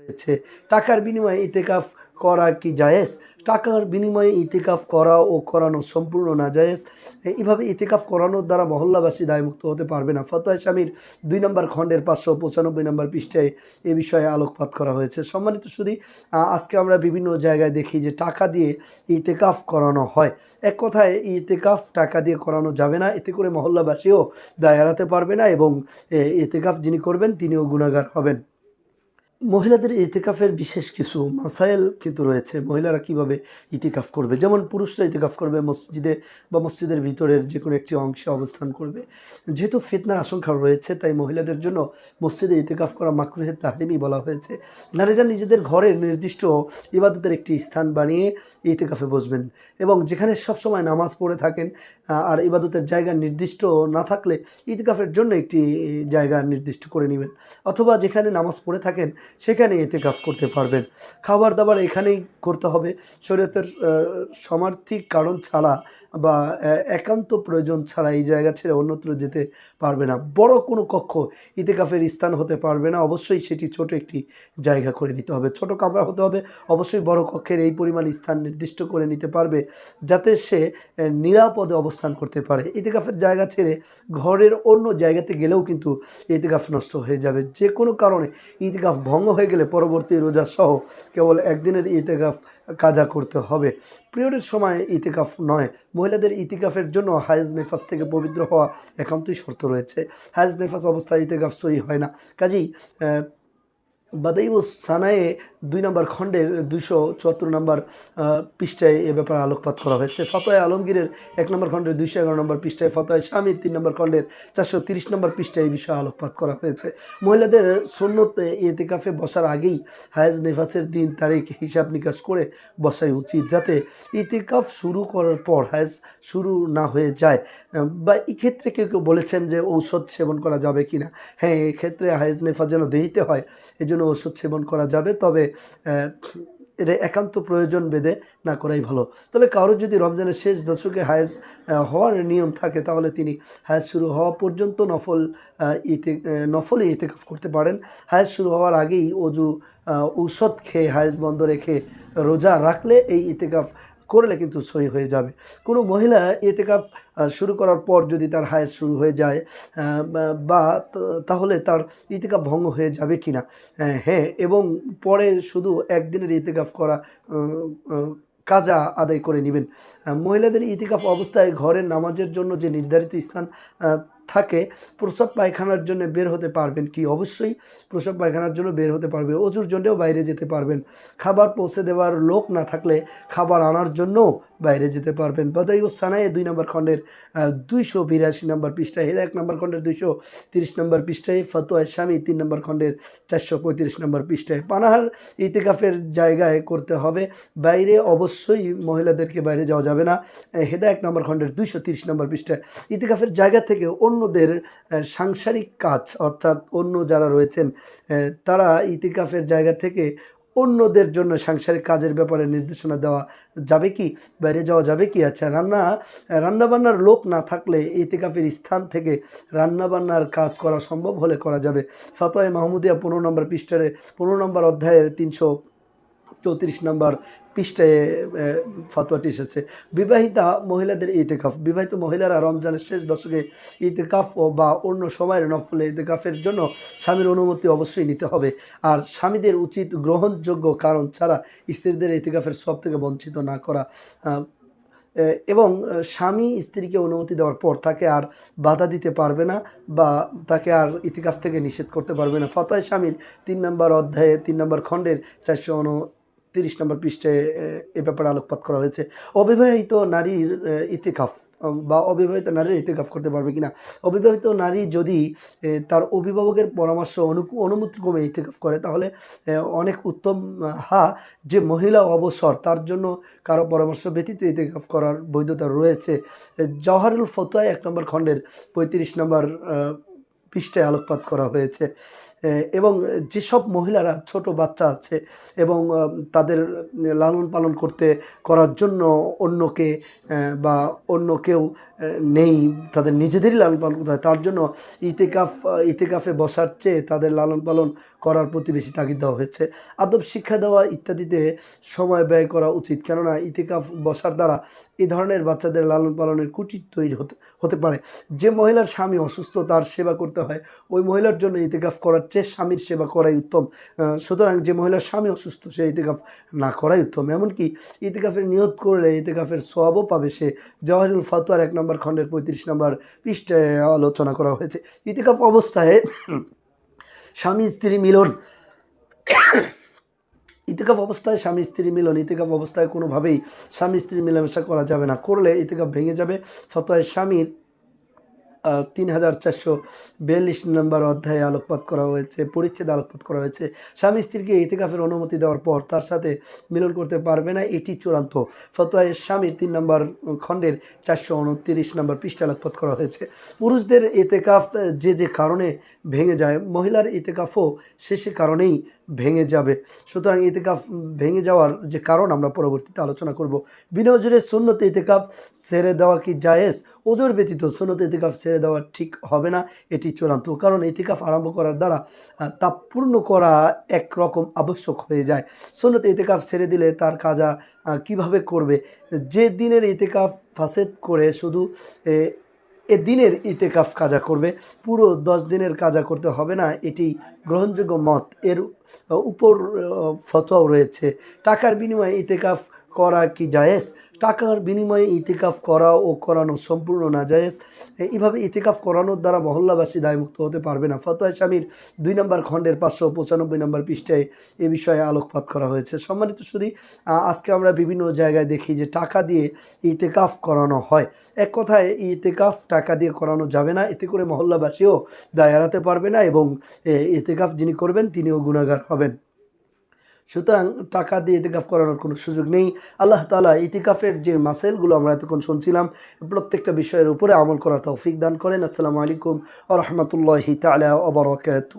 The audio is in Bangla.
হয়েছে। টাকার বিনিময়ে ইতেকাফ করা কি জায়েজ? টাকার বিনিময়ে ইতিকাফ করা ও করানো সম্পূর্ণ না জায়েজ। এইভাবে ইতিকাফ করানোর দ্বারা মহল্লাবাসী দায়মুক্ত হতে পারবে না। ফতোয়া স্বামীর দুই নম্বর খণ্ডের পাঁচশো পঁচানব্বই নম্বর পৃষ্ঠায় এ বিষয়ে আলোকপাত করা হয়েছে। সম্মানিত শুধু আজকে আমরা বিভিন্ন জায়গায় দেখি যে টাকা দিয়ে ইতেকাফ করানো হয়। এক কথায় ইতেকাফ টাকা দিয়ে করানো যাবে না। এতে করে মহল্লাবাসীও দায় এড়াতে পারবে না এবং ইতেকাফ যিনি করবেন তিনিও গুণাগার হবেন। মহিলাদের ইতিকাফের বিশেষ কিছু মাসাইল কিন্তু রয়েছে। মহিলারা কীভাবে ইতিকাফ করবে? যেমন পুরুষরা ইতিকাফ করবে মসজিদে বা মসজিদের ভিতরের যে কোনো একটি অংশে অবস্থান করবে। যেহেতু ফিতনার আশঙ্কা রয়েছে, তাই মহিলাদের জন্য মসজিদে ইতিকাফ করা মাকরুহের তাহরিমই বলা হয়েছে। নারীরা নিজেদের ঘরের নির্দিষ্ট ইবাদতের একটি স্থান বানিয়ে ইতিকাফে বসবেন এবং যেখানে সবসময় নামাজ পড়ে থাকেন আর ইবাদতের জায়গা নির্দিষ্ট না থাকলে ইতিকাফের জন্য একটি জায়গা নির্দিষ্ট করে নেবেন। অথবা যেখানে নামাজ পড়ে থাকেন সেখানে এতেকাফ করতে পারবেন। খাবার দাবার এখানেই করতে হবে। শরীয়তের সমার্থিক কারণ ছাড়া বা একান্ত প্রয়োজন ছাড়া এই জায়গা ছেড়ে অন্যত্র যেতে পারবে না। বড় কোনো কক্ষ ইতেকাফের স্থান হতে পারবে না। অবশ্যই সেটি ছোট একটি জায়গা করে নিতে হবে। ছোট কামরা হতে হবে। অবশ্যই বড় কক্ষের এই পরিমাণ স্থান নির্দিষ্ট করে নিতে পারবে যাতে সে নিরাপদে অবস্থান করতে পারে। ইতেকাফের জায়গা ছেড়ে ঘরের অন্য জায়গাতে গেলেও কিন্তু ইতিকাফ নষ্ট হয়ে যাবে। যে কোনো কারণে ইতিকাফ ভঙ্গ হয়ে গেলে পরবর্তী রোজা সহ কেবল একদিনের ইতিকাফ কাজা করতে হবে। পিরিয়ডের সময় ইতিকাফ নয়, মহিলাদের ইতিকাফের জন্য হায়েজ নেফাস থেকে পবিত্র হওয়া একান্তই শর্ত রয়েছে। হায়েজ নেফাস অবস্থায় ইতিকাফ সই হয় না। কাজেই আহ, বাদাইউ সানায়ে দুই নম্বর খণ্ডের দুইশো চুয়াত্তর নম্বর পৃষ্ঠায় এ ব্যাপারে আলোকপাত করা হয়েছে। ফতোয় আলমগীরের এক নম্বর খণ্ডের দুইশো এগারো নম্বর পৃষ্ঠায় ফতোয় স্বামীর তিন নম্বর খণ্ডের চারশো তিরিশ নম্বর পৃষ্ঠায় এই বিষয়ে আলোকপাত করা হয়েছে। মহিলাদের সুন্নত এতেকাফে বসার আগেই হায়াজ নেফাসের দিন তারিখ হিসাব নিকাশ করে বসাই উচিত যাতে ইতিকাফ শুরু করার পর হায়াজ শুরু না হয়ে যায়। বা এক্ষেত্রে কেউ কেউ বলেছেন যে ঔষধ সেবন করা যাবে কি না হ্যাঁ এক্ষেত্রে হায়াজ নেফাস যেন দেরিতে হয় এজন্য ওষুধ সেবন করা যাবে, তবে এটা একান্ত প্রয়োজন বেদে না করাই ভালো। তবে কারোর যদি রমজানের শেষ দশকে হায়স হওয়ার নিয়ম থাকে, তাহলে তিনি হায়েজ শুরু হওয়া পর্যন্ত নফল ইতে নফলে ইতেকাফ করতে পারেন। হায়াস শুরু হওয়ার আগেই অজু ঔষধ খেয়ে, হায়েজ বন্ধ রেখে রোজা রাখলে এই ইতেকাফ করলে কিন্তু সই হয়ে যাবে। কোনো মহিলা আহ, শুরু করার পর যদি তার হায়েজ শুরু হয়ে যায় বা- তাহলে তার ইতিকাফ ভঙ্গ হয়ে যাবে কি না হ্যাঁ এবং পরে শুধু একদিনের ইতিকাফ করা কাজা আদায় করে নেবেন। মহিলাদের ইতিকাফ অবস্থায় ঘরের নামাজের জন্য যে নির্ধারিত স্থান থাকে, প্রসব পায়খানার জন্য বের হতে পারবেন কি? অবশ্যই প্রসব পায়খানার জন্য বের হতে পারবে। অজুর জন্যও বাইরে যেতে পারবেন। খাবার পৌঁছে দেওয়ার লোক না থাকলে খাবার আনার জন্যও বাইরে যেতে পারবেন। বদাইউ সানায়ে দুই নম্বর খণ্ডের দুইশো বিরাশি নম্বর পৃষ্ঠায় এক নম্বর খণ্ডের দুইশো তিরিশ নম্বর পৃষ্ঠায়, ফতোয়া স্বামী তিন নম্বর খণ্ডের চারশো পঁয়ত্রিশ নম্বর পৃষ্ঠায়। পানাহার ইতিকাফের জায়গায় করতে হবে। বাইরে অবশ্যই মহিলাদেরকে বাইরে যাওয়া যাবে না। হেদা এক নম্বর খণ্ডের দুইশো তিরিশ নম্বর পৃষ্ঠায়। ইতিকাফের জায়গা থেকে অন্যদের সাংসারিক কাজ, অর্থাৎ অন্য যারা রয়েছেন তারা ইতিকাফের জায়গা থেকে অন্যদের জন্য সাংসারিক কাজের ব্যাপারে নির্দেশনা দেওয়া যাবে কি? বাইরে যাওয়া যাবে কি? আচ্ছা রান্না রান্নাবান্নার লোক না থাকলে ইতিকাফের স্থান থেকে রান্নাবান্নার কাজ করা সম্ভব হলে করা যাবে। ফাতোয় মাহমুদিয়া পনেরো নম্বর পৃষ্ঠারে, পনেরো নম্বর অধ্যায়ের তিনশো চৌত্রিশ নম্বর পৃষ্ঠায় ফতোয়াটি এসেছে। বিবাহিতা মহিলাদের ইতেকাফ বিবাহিত মহিলারা রমজানের শেষ দশকে ইতেকাফ বা অন্য সময়ের নফলে ইতেকাফের জন্য স্বামীর অনুমতি অবশ্যই নিতে হবে। আর স্বামীদের উচিত গ্রহণযোগ্য কারণ ছাড়া স্ত্রীদের ইতিকাফের সব থেকে বঞ্চিত না করা। এবং স্বামী স্ত্রীকে অনুমতি দেওয়ার পর তাকে আর বাধা দিতে পারবে না বা তাকে আর ইতিকাফ থেকে নিষেধ করতে পারবে না। ফতয় স্বামীর তিন নম্বর অধ্যায়ে, তিন নম্বর খণ্ডের চারশো তিরিশ নম্বর পৃষ্ঠে এ, ব্যাপারে আলোকপাত করা হয়েছে। অবিবাহিত নারীর ইতিকাফ বা অবিবাহিত নারীর ইতিকাফ করতে পারবে কিনা? অবিবাহিত নারী যদি তার অভিভাবকের পরামর্শ অনুকূ অনুমতিক্রমে ইতিকাফ করে তাহলে অনেক উত্তম হা যে মহিলা অবসর তার জন্য কারও পরামর্শ ব্যতীত ইতিকাফ করার বৈধতা রয়েছে। জওহারুল ফতোয়া এক নম্বর খণ্ডের পঁয়ত্রিশ নম্বর পৃষ্ঠায় আলোকপাত করা হয়েছে। এবং যেসব মহিলারা ছোট বাচ্চা আছে এবং তাদের লালন পালন করতে, করার জন্য অন্যকে বা অন্য কেউ নেই, তাদের নিজেদেরই লালন পালন করতে হয়, তার জন্য ইতেকাফ, ইতেকাফে বসার চেয়ে তাদের লালন পালন করার প্রতি বেশি তাগিদ দেওয়া হয়েছে। আদব, শিক্ষা দেওয়া ইত্যাদিতে সময় ব্যয় করা উচিত, কেননা ইতেকাফ বসার দ্বারা এ ধরনের বাচ্চাদের লালন পালনের কুটির তৈরি হতে হতে পারে। যে মহিলার স্বামী অসুস্থ, তার সেবা করতে হয়, ওই মহিলার জন্য ইতেকাফ করার চেয়ে স্বামীর সেবা করাই উত্তম। সুতরাং যে মহিলার স্বামী অসুস্থ, সে ইতিকাফ না করাই উত্তম। এমনকি ইতিকাফের নিয়ত করলে ইতিকাফের সোয়াবও পাবে সে। জওয়াহিরুল ফাতুয়ার এক নম্বর খণ্ডের পঁয়ত্রিশ নম্বর পৃষ্ঠায় আলোচনা করা হয়েছে। ইতিকাফ অবস্থায় স্বামী, স্ত্রী মিলন। ইতিকাফ অবস্থায় স্বামী, স্ত্রী মিলন। ইতিকাফ অবস্থায় কোনোভাবেই স্বামী, স্ত্রী মেলামেশা করা যাবে না। করলে ইতিকাফ ভেঙে যাবে। ফতোয় স্বামীর তিন হাজার চারশো বিয়াল্লিশ নম্বর অধ্যায়ে আলোকপাত করা হয়েছে, পরিচ্ছেদ আলোকপাত করা হয়েছে। স্বামী স্ত্রীকে ইতিকাফের অনুমতি দেওয়ার পর তার সাথে মিলন করতে পারবে না, এটি চূড়ান্ত। ফতোয় স্বামীর তিন নম্বর খণ্ডের চারশো উনত্রিশ নম্বর পৃষ্ঠা আলোকপাত করা হয়েছে। পুরুষদের ইতেকাফ যে যে কারণে ভেঙে যায়, মহিলার ইতেকাফও সে সে কারণেই ভেঙে যাবে। সুতরাং ইতেকাফ ভেঙে যাওয়ার যে কারণ আমরা পরবর্তীতে আলোচনা করব। বিনজরে সুন্নত ইতেকাফ ছেড়ে দেওয়া কি জায়েজ? ওজোর ব্যতীত সুন্নত ইতিকাফ ছেড়ে দেওয়া ঠিক হবে না, এটি চূড়ান্ত। কারণ ইতিকাফ আরম্ভ করার দ্বারা তা পূর্ণ করা একরকম আবশ্যক হয়ে যায়। সুন্নত ইতিকাফ ছেড়ে দিলে তার কাজা কীভাবে করবে? যে দিনের ইতিকাফ ফাসেদ করে শুধু এ, দিনের ইতেকাফ কাজা করবে। পুরো দশ দিনের কাজা করতে হবে না এটি গ্রহণযোগ্য মত। এর উপর ফতোয়াও রয়েছে। টাকার বিনিময়ে ইতেকাফ করা কি জায়েজ? টাকার বিনিময়ে ইতিকাফ করা ও করানো সম্পূর্ণ না জায়েজ। এইভাবে ইতিকাফ করানোর দ্বারা মহল্লাবাসী দায়মুক্ত হতে পারবে না। ফতোয়া স্বামীর দুই নম্বর খণ্ডের পাঁচশো পঁচানব্বই নম্বর পৃষ্ঠায় এ বিষয়ে আলোকপাত করা হয়েছে। সম্মানিত শুধু আজকে আমরা বিভিন্ন জায়গায় দেখি যে টাকা দিয়ে ইতেকাফ করানো হয়। এক কথায় ইতেকাফ টাকা দিয়ে করানো যাবে না। এতে করে মহল্লাবাসীও দায় এড়াতে পারবে না এবং ইতেকাফ যিনি করবেন তিনিও গুণাগার হবেন। সুতরাং টাকা দিয়ে ইতিকাফ করানোর কোনো সুযোগ নেই। আল্লাহ তালা ইতিকাফের যে মাসেলগুলো আমরা এতক্ষণ শুনছিলাম, প্রত্যেকটা বিষয়ের উপরে আমল করা তৌফিক দান করেন। আসসালামু আলাইকুম আ রহমতুল্লাহি তালা ওবরাকাতু